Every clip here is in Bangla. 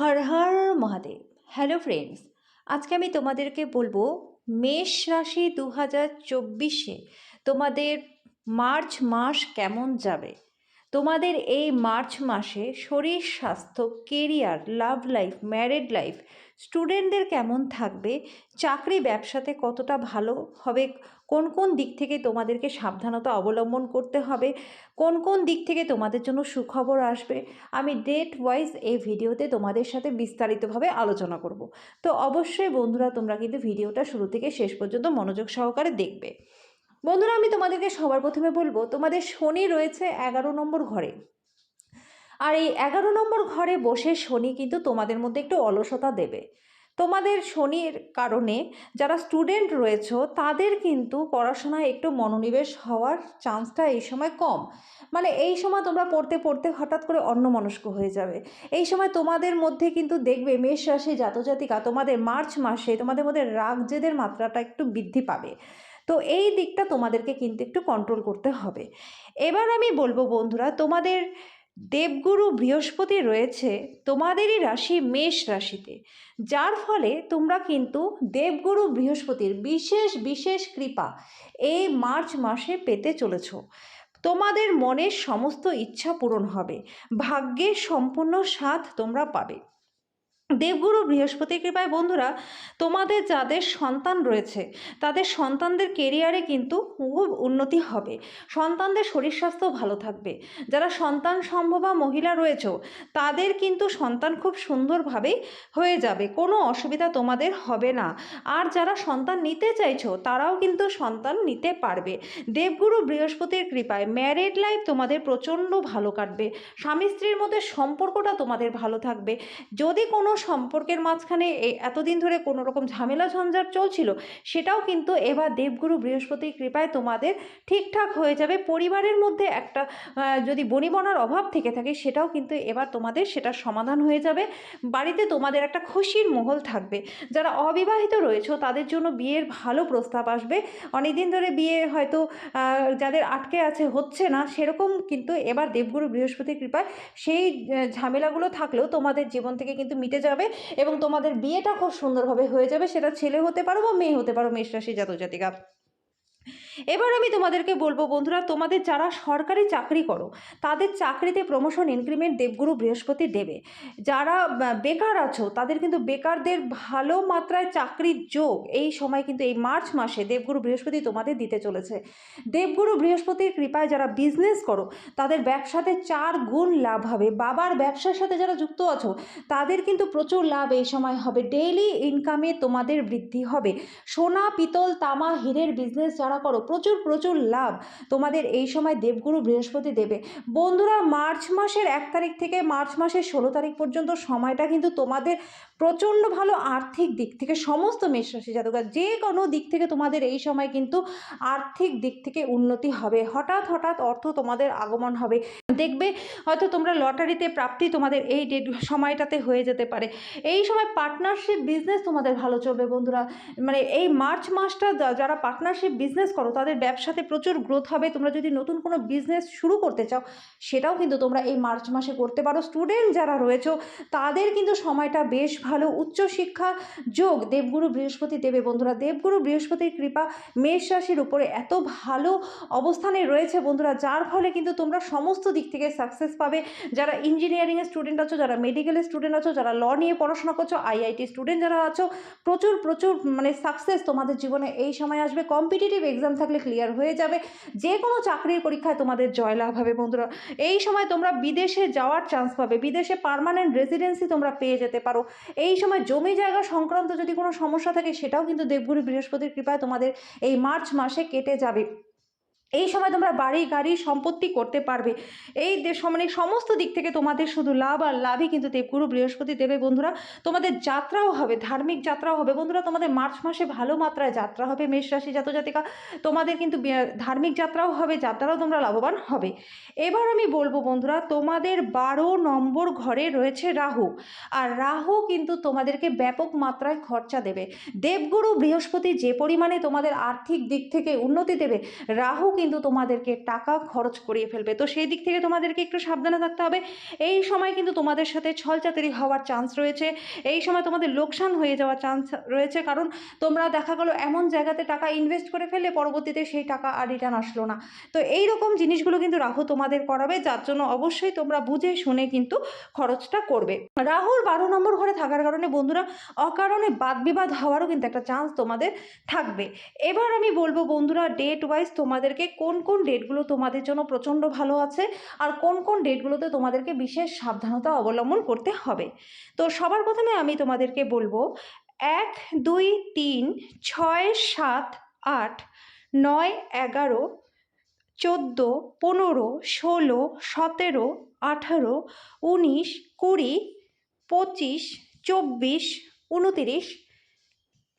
হর হর মহাদেব। হ্যালো ফ্রেন্ডস আজকে আমি তোমাদেরকে বলব, মেষ রাশি দু হাজার চব্বিশে তোমাদের মার্চ মাস কেমন যাবে? তোমাদের এই মার্চ মাসে শরীর, স্বাস্থ্য career love life married life স্টুডেন্টদের কেমন থাকবে? চাকরি, ব্যবসাতে কতটা ভালো হবে? কোন কোন দিক থেকে তোমাদেরকে সাবধানতা অবলম্বন করতে হবে? কোন কোন দিক থেকে তোমাদের জন্য সুখবর আসবে? আমি ডেট ওয়াইজ এই ভিডিওতে তোমাদের সাথে বিস্তারিতভাবে আলোচনা করব। তো অবশ্যই বন্ধুরা, তোমরা কিন্তু ভিডিওটা শুরু থেকে শেষ পর্যন্ত মনোযোগ সহকারে দেখবে। বন্ধুরা, আমি তোমাদেরকে সবার প্রথমে বলব, তোমাদের শনি রয়েছে এগারো নম্বর ঘরে। আর এই এগারো নম্বর ঘরে বসে শনি কিন্তু তোমাদের মধ্যে একটু অলসতা দেবে। তোমাদের শনির কারণে যারা স্টুডেন্ট রয়েছে, তাদের কিন্তু পড়াশোনায় একটু মনোনিবেশ হওয়ার চান্সটা এই সময় কম। মানে এই সময় তোমরা পড়তে পড়তে হঠাৎ করে অন্যমনস্ক হয়ে যাবে। এই সময় তোমাদের মধ্যে কিন্তু দেখবে মেষ রাশি, জাতজাতিকা তোমাদের মার্চ মাসে তোমাদের মধ্যে রাগ, জেদের মাত্রাটা একটু বৃদ্ধি পাবে। তো এই দিকটা তোমাদেরকে কিন্তু একটু কন্ট্রোল করতে হবে। এবার আমি বলব বন্ধুরা, তোমাদের দেবগুরু বৃহস্পতি রয়েছে, তোমাদেরই রাশি মেষ রাশিতে। যার ফলে তোমরা কিন্তু দেবগুরু বৃহস্পতির বিশেষ বিশেষ কৃপা এই মার্চ মাসে পেতে চলেছ। তোমাদের মনের সমস্ত ইচ্ছা পূরণ হবে। ভাগ্যের সম্পূর্ণ স্বাদ তোমরা পাবে। দেবগুরু বৃহস্পতির কৃপায় বন্ধুরা, তোমাদের যাদের সন্তান রয়েছে, তাদের সন্তানদের কেরিয়ারে কিন্তু খুব উন্নতি হবে। সন্তানদের শরীর স্বাস্থ্য ভালো থাকবে। যারা সন্তান সম্ভবা মহিলা রয়েছে, তাদের কিন্তু সন্তান খুব সুন্দরভাবেই হয়ে যাবে, কোনো অসুবিধা তোমাদের হবে না। আর যারা সন্তান নিতে চাইছো, তারাও কিন্তু সন্তান নিতে পারবে। দেবগুরু বৃহস্পতির কৃপায় ম্যারেড লাইফ তোমাদের প্রচণ্ড ভালো কাটবে। স্বামী স্ত্রীর মধ্যে সম্পর্কটা তোমাদের ভালো থাকবে। যদি কোনো সম্পর্কের মাঝখানে এতদিন ধরে কোনো রকম ঝামেলা ঝঞ্ঝাট চলছিল, সেটাও কিন্তু এবার দেবগুরু বৃহস্পতির কৃপায় তোমাদের ঠিকঠাক হয়ে যাবে। পরিবারের মধ্যে একটা যদি বনিবনার অভাব থেকে থাকে, সেটাও কিন্তু এবার তোমাদের সেটা সমাধান হয়ে যাবে। বাড়িতে তোমাদের একটা খুশির মহল থাকবে। যারা অবিবাহিত রয়েছে, তাদের জন্য বিয়ের ভালো প্রস্তাব আসবে। অনেকদিন ধরে বিয়ে হয়তো যাদের আটকে আছে, হচ্ছে না, সেরকম কিন্তু এবার দেবগুরু বৃহস্পতির কৃপায় সেই ঝামেলাগুলো থাকলেও তোমাদের জীবন থেকে কিন্তু মিটে যাবে এবং তোমাদের বিয়েটা খুব সুন্দরভাবে হয়ে যাবে, সেটা ছেলে হতে পারো বা মেয়ে হতে পারো, মেষ রাশি জাতক জাতিকা। এবার আমি তোমাদেরকে বলব বন্ধুরা, তোমাদের যারা সরকারি চাকরি করো, তাদের চাকরিতে প্রমোশন ইনক্রিমেন্ট দেবগুরু বৃহস্পতি দেবে। যারা বেকার আছো, তাদের কিন্তু বেকারদের ভালো মাত্রায় চাকরির যোগ এই সময় কিন্তু এই মার্চ মাসে দেবগুরু বৃহস্পতি তোমাদের দিতে চলেছে। দেবগুরু বৃহস্পতির কৃপায় যারা বিজনেস করো, তাদের ব্যবসাতে চার গুণ লাভ হবে। বাবার ব্যবসার সাথে যারা যুক্ত আছো, তাদের কিন্তু প্রচুর লাভ এই সময় হবে। ডেইলি ইনকামে তোমাদের বৃদ্ধি হবে। সোনা, পিতল, তামা, হীরের বিজনেস যারা করো প্রচুর প্রচুর লাভ তোমাদের এই সময় দেবগুরু বৃহস্পতি দেবে। বন্ধুরা, মার্চ মাসের এক তারিখ থেকে মার্চ মাসের ষোলো তারিখ পর্যন্ত সময়টা কিন্তু তোমাদের প্রচণ্ড ভালো আর্থিক দিক থেকে, সমস্ত মেষরাশি জাতকার যে কোনো দিক থেকে তোমাদের এই সময় কিন্তু আর্থিক দিক থেকে উন্নতি হবে। হঠাৎ হঠাৎ অর্থ তোমাদের আগমন হবে। দেখবে হয়তো তোমরা লটারিতে প্রাপ্তি তোমাদের এই ডেট সময়টাতে হয়ে যেতে পারে। এই সময় পার্টনারশিপ বিজনেস তোমাদের ভালো চলবে বন্ধুরা। মানে এই মার্চ মাসটা যারা পার্টনারশিপ বিজনেস করো তাদের ব্যবসাতে প্রচুর গ্রোথ হবে। তোমরা যদি নতুন কোনো বিজনেস শুরু করতে চাও, সেটাও কিন্তু তোমরা এই মার্চ মাসে করতে পারো। স্টুডেন্ট যারা রয়েছে, তাদের কিন্তু সময়টা বেশ ভালো। উচ্চশিক্ষা যোগ দেবগুরু বৃহস্পতি দেবে বন্ধুরা। দেবগুরু বৃহস্পতির কৃপা মেষ রাশির উপরে এত ভালো অবস্থানে রয়েছে বন্ধুরা, যার ফলে কিন্তু তোমরা সমস্ত দিক থেকে সাকসেস পাবে। যারা ইঞ্জিনিয়ারিংয়ের স্টুডেন্ট আছো, যারা মেডিকেলের স্টুডেন্ট আছো, যারা ল নিয়ে পড়াশোনা করছ আইআইটি স্টুডেন্ট যারা আছো, প্রচুর প্রচুর মানে সাকসেস তোমাদের জীবনে এই সময় আসবে। কম্পিটিটিভ এক্সাম থাকলে ক্লিয়ার হয়ে যাবে। যে কোনো চাকরির পরীক্ষায় তোমাদের জয়লাভ হবে বন্ধুরা। এই সময় তোমরা বিদেশে যাওয়ার চান্স পাবে। বিদেশে পারমানেন্ট রেসিডেন্সি তোমরা পেয়ে যেতে পারো। এই সময় জমি জায়গা সংক্রান্ত যদি কোনো সমস্যা থাকে, সেটাও কিন্তু দেবগুরু বৃহস্পতির কৃপায় তোমাদের এই মার্চ মাসে কেটে যাবে। এই সময় তোমরা বাড়ি, গাড়ি সম্পত্তি করতে পারবে। এই মানে সমস্ত দিক থেকে তোমাদের শুধু লাভ আর লাভই কিন্তু দেবগুরু বৃহস্পতি দেবে বন্ধুরা। তোমাদের যাত্রাও হবে, ধার্মিক যাত্রাও হবে। বন্ধুরা, তোমাদের মার্চ মাসে ভালো মাত্রায় যাত্রা হবে মেষ রাশি জাত জাতিকা। তোমাদের কিন্তু ধার্মিক যাত্রাও হবে যাত্রাও তোমরা লাভবান হবে। এবার আমি বলব বন্ধুরা, তোমাদের বারো নম্বর ঘরে রয়েছে রাহু। আর রাহু কিন্তু তোমাদেরকে ব্যাপক মাত্রায় খরচা দেবে। দেবগুরু বৃহস্পতি যে পরিমাণে তোমাদের আর্থিক দিক থেকে উন্নতি দেবে, রাহু কিন্তু তোমাদেরকে টাকা খরচ করিয়ে ফেলবে। তো সেই দিক থেকে তোমাদেরকে একটু সাবধানে থাকতে হবে। এই সময় কিন্তু তোমাদের সাথে ছলচাতুরি হওয়ার চান্স রয়েছে। এই সময় তোমাদের লোকসান হয়ে যাওয়ার চান্স রয়েছে। কারণ তোমরা দেখা গেলো এমন জায়গাতে টাকা ইনভেস্ট করে ফেললে পরবর্তীতে সেই টাকা আর রিটার্ন আসলো না। তো এই রকম জিনিসগুলো কিন্তু রাহু তোমাদের করাবে। যার জন্য অবশ্যই তোমরা বুঝে শুনে কিন্তু খরচটা করবে। রাহুর বারো নম্বর ঘরে থাকার কারণে বন্ধুরা অকারণে বাদ বিবাদ হওয়ারও কিন্তু একটা চান্স তোমাদের থাকবে। এবার আমি বলব বন্ধুরা ডেট ওয়াইজ তোমাদেরকে কোন কোন ডেটগুলো তোমাদের জন্য প্রচণ্ড ভালো আছে আর কোন কোন ডেটগুলোতে তোমাদেরকে বিশেষ সাবধানতা অবলম্বন করতে হবে। তো সবার প্রথমে আমি তোমাদেরকে বলব, এক, দুই, তিন, ছয়, সাত, আট, নয়, এগারো, চোদ্দ, পনেরো, ষোলো, সতেরো, আঠারো, উনিশ, কুড়ি, পঁচিশ, চব্বিশ উনতিরিশ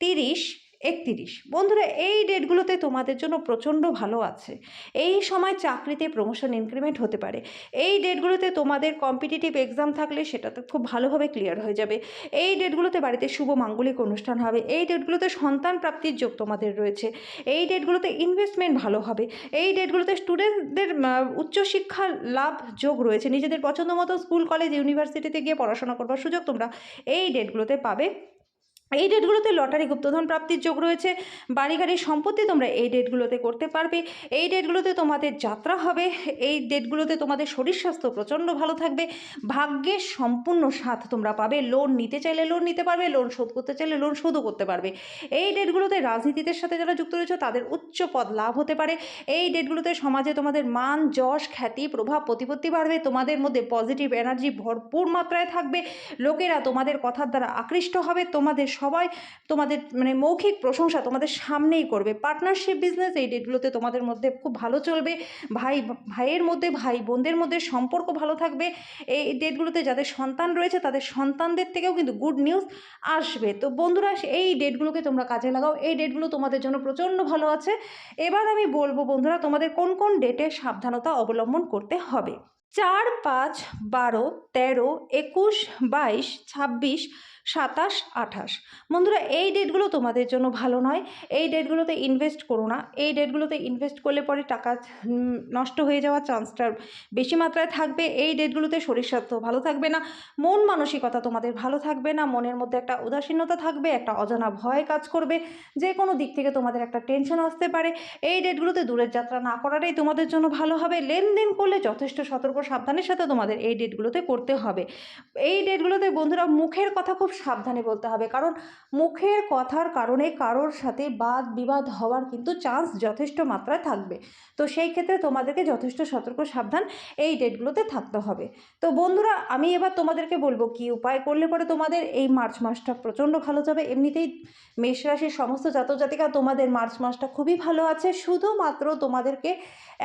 তিরিশ একতিরিশ। বন্ধুরা, এই ডেটগুলোতে তোমাদের জন্য প্রচণ্ড ভালো আছে। এই সময় চাকরিতে প্রমোশন ইনক্রিমেন্ট হতে পারে। এই ডেটগুলোতে তোমাদের কম্পিটিটিভ এক্সাম থাকলে সেটাতে খুব ভালোভাবে ক্লিয়ার হয়ে যাবে। এই ডেটগুলোতে বাড়িতে শুভ মাঙ্গলিক অনুষ্ঠান হবে। এই ডেটগুলোতে সন্তান প্রাপ্তির যোগ তোমাদের রয়েছে। এই ডেটগুলোতে ইনভেস্টমেন্ট ভালো হবে। এই ডেটগুলোতে স্টুডেন্টদের উচ্চশিক্ষা লাভ যোগ রয়েছে। নিজেদের পছন্দ মতো স্কুল কলেজ ইউনিভার্সিটিতে গিয়ে পড়াশোনা করবার সুযোগ তোমরা এই ডেটগুলোতে পাবে। এই ডেটগুলোতে লটারি গুপ্তধন প্রাপ্তির যোগ রয়েছে। বাড়ি গাড়ির সম্পত্তি তোমরা এই ডেটগুলোতে করতে পারবে। এই ডেটগুলোতে তোমাদের যাত্রা হবে। এই ডেটগুলোতে তোমাদের শরীর স্বাস্থ্য প্রচণ্ড ভালো থাকবে। ভাগ্যের সম্পূর্ণ সাথ তোমরা পাবে। লোন নিতে চাইলে লোন নিতে পারবে লোন শোধ করতে চাইলে লোন শোধও করতে পারবে। এই ডেটগুলোতে রাজনীতিদের সাথে যারা যুক্ত রয়েছে, তাদের উচ্চ পদ লাভ হতে পারে। এই ডেটগুলোতে সমাজে তোমাদের মান, যশ, খ্যাতি, প্রভাব, প্রতিপত্তি বাড়বে। তোমাদের মধ্যে পজিটিভ এনার্জি ভরপুর মাত্রায় থাকবে। লোকেরা তোমাদের কথার দ্বারা আকৃষ্ট হবে। তোমাদের সবাই তোমাদের মানে মৌখিক প্রশংসা তোমাদের সামনেই করবে। পার্টনারশিপ বিজনেস এই ডেটগুলোতে তোমাদের মধ্যে খুব ভালো চলবে। ভাই, ভাইয়ের মধ্যে, ভাই বোনদের মধ্যে সম্পর্ক ভালো থাকবে। এই ডেটগুলোতে যাদের সন্তান রয়েছে, তাদের সন্তানদের থেকেও কিন্তু গুড নিউজ আসবে। তো বন্ধুরা, এই ডেটগুলোকে তোমরা কাজে লাগাও। এই ডেটগুলো তোমাদের জন্য প্রচণ্ড ভালো আছে। এবার আমি বলব বন্ধুরা, তোমাদের কোন কোন ডেটে সাবধানতা অবলম্বন করতে হবে? চার পাঁচ বারো তেরো একুশ বাইশ ছাব্বিশ সাতাশ, আঠাশ। বন্ধুরা, এই ডেটগুলো তোমাদের জন্য ভালো নয়। এই ডেটগুলোতে ইনভেস্ট করো না। এই ডেটগুলোতে ইনভেস্ট করলে পরে টাকা নষ্ট হয়ে যাওয়ার চান্সটা বেশি মাত্রায় থাকবে। এই ডেটগুলোতে শরীর স্বাস্থ্য ভালো থাকবে না। মন মানসিকতা তোমাদের ভালো থাকবে না। মনের মধ্যে একটা উদাসীনতা থাকবে, একটা অজানা ভয় কাজ করবে। যে কোনো দিক থেকে তোমাদের একটা টেনশন আসতে পারে। এই ডেটগুলোতে দূরের যাত্রা না করাটাই তোমাদের জন্য ভালো হবে। লেনদেন করলে যথেষ্ট সতর্ক, সাবধানের সাথে তোমাদের এই ডেটগুলোতে করতে হবে। এই ডেটগুলোতে বন্ধুরা মুখের কথা খুব সাবধানে বলতে হবে। কারণ মুখের কথার কারণে কারোর সাথে বাদ বিবাদ হওয়ার কিন্তু চান্স যথেষ্ট মাত্রায় থাকবে। তো সেই ক্ষেত্রে তোমাদেরকে যথেষ্ট সতর্ক, সাবধান এই ডেটগুলোতে থাকতে হবে। তো বন্ধুরা, আমি এবার তোমাদেরকে বলব কি উপায় করলে পরে তোমাদের এই মার্চ মাসটা প্রচণ্ড ভালো যাবে। এমনিতেই মেষ রাশির সমস্ত জাতজাতিকা তোমাদের মার্চ মাসটা খুবই ভালো আছে। শুধুমাত্র তোমাদেরকে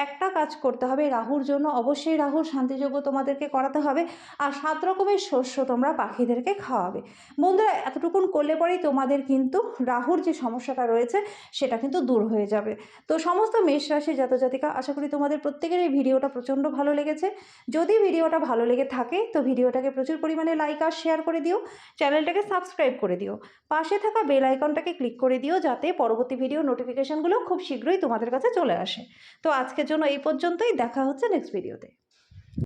একটা কাজ করতে হবে রাহুর জন্য। অবশ্যই রাহুর শান্তিযোগ্য তোমাদেরকে করাতে হবে। আর সাত রকমের শস্য তোমরা পাখিদেরকে খাওয়াবে। বন্ধুরা, এতটুকুন করলে পরেই তোমাদের কিন্তু রাহুর যে সমস্যাটা রয়েছে, সেটা কিন্তু দূর হয়ে যাবে। তো সমস্ত মেষ রাশি জাতজাতিকা, আশা করি তোমাদের প্রত্যেকের এই ভিডিওটা প্রচণ্ড ভালো লেগেছে। যদি ভিডিওটা ভালো লেগে থাকে, তো ভিডিওটাকে প্রচুর পরিমাণে লাইক আর শেয়ার করে দিও। চ্যানেলটাকে সাবস্ক্রাইব করে দিও। পাশে থাকা বেল আইকনটাকে ক্লিক করে দিও, যাতে পরবর্তী ভিডিও নোটিফিকেশানগুলো খুব শীঘ্রই তোমাদের কাছে চলে আসে। তো আজকের জন্য এই পর্যন্তই, দেখা হচ্ছে নেক্সট ভিডিওতে